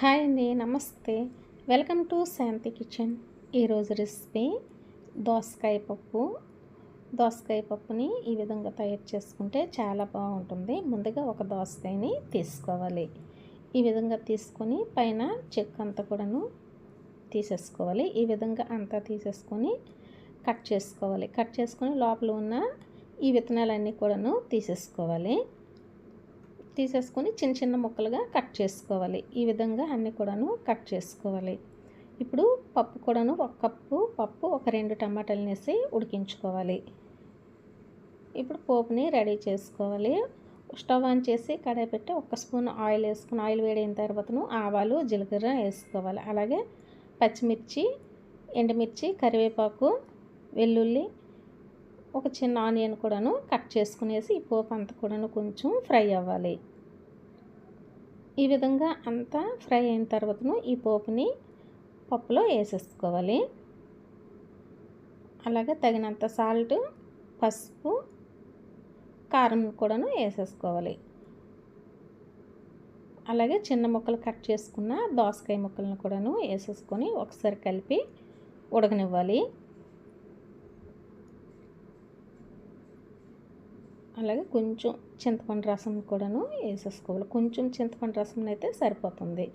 Hi అండి నమస్తే. Welcome to Shanti kitchen. ఈరోజు రెసిపీ దోసకాయ పప్పు. దోసకాయ పప్పుని ఈ విధంగా తయారు చేసుకుంటే చాలా బాగుంటుంది. ముందుగా ఒక దోసకాయని తీసుకోవాలి. ఈ విధంగా తీసుకొని పైన చెక్క అంతా కూడాను తీసేసుకోవాలి. ఈ విధంగా అంతా తీసేసుకొని కట్ చేసుకోవాలి. కట్ చేసుకొని లోపల ఉన్న ఈ విత్తనాలన్నీ కూడాను తీసేసుకోవాలి. తీసేసుకొని చిన్న చిన్న ముక్కలుగా కట్ చేసుకోవాలి. ఈ విధంగా అన్నీ కూడాను కట్ చేసుకోవాలి. ఇప్పుడు పప్పు కూడాను ఒక కప్పు పప్పు ఒక రెండు టమాటాలు వేసి ఉడికించుకోవాలి. ఇప్పుడు పోపుని రెడీ చేసుకోవాలి. స్టవ్ ఆన్ చేసి కడాయి పెట్టి ఒక స్పూన్ ఆయిల్ వేసుకుని ఆయిల్ వేడైన తర్వాతను ఆవాలు జీలకర్ర వేసుకోవాలి. అలాగే పచ్చిమిర్చి ఎండుమిర్చి కరివేపాకు వెల్లుల్లి ఒక చిన్న ఆనియన్ కూడాను కట్ చేసుకునేసి ఈ పోపు అంతా కూడాను కొంచెం ఫ్రై అవ్వాలి. ఈ విధంగా అంతా ఫ్రై అయిన తర్వాతను ఈ పోపుని పప్పులో వేసేసుకోవాలి. అలాగే తగినంత సాల్ట్ పసుపు కారం కూడాను వేసేసుకోవాలి. అలాగే చిన్న ముక్కలు కట్ చేసుకున్న దోసకాయ ముక్కలను కూడాను వేసేసుకొని ఒకసారి కలిపి ఉడకనివ్వాలి. అలాగే కొంచెం చింతపండు రసం కూడాను వేసేసుకోవాలి. కొంచెం చింతపండు రసం అయితే సరిపోతుంది.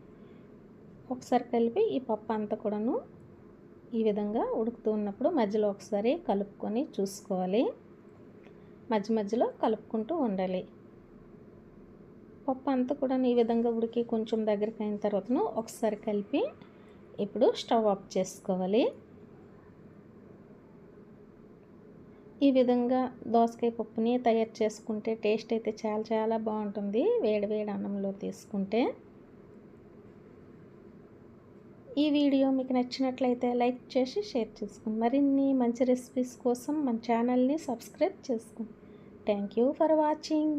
ఒకసారి కలిపి ఈ పప్పు అంతా కూడాను ఈ విధంగా ఉడుకుతూ ఉన్నప్పుడు మధ్యలో ఒకసారి కలుపుకొని చూసుకోవాలి. మధ్య మధ్యలో కలుపుకుంటూ ఉండాలి. పప్పు అంతా కూడా ఈ విధంగా ఉడికి కొంచెం దగ్గరికి అయిన తర్వాతను ఒకసారి కలిపి ఇప్పుడు స్టవ్ ఆఫ్ చేసుకోవాలి. ఈ విధంగా దోసకాయ పప్పుని తయారు చేసుకుంటే టేస్ట్ అయితే చాలా చాలా బాగుంటుంది. వేడి వేడి అన్నంలో తీసుకుంటే. ఈ వీడియో మీకు నచ్చినట్లయితే లైక్ చేసి షేర్ చేసుకోండి. మరిన్ని మంచి రెసిపీస్ కోసం మన ఛానల్ని సబ్స్క్రైబ్ చేసుకోండి. Thank you for watching.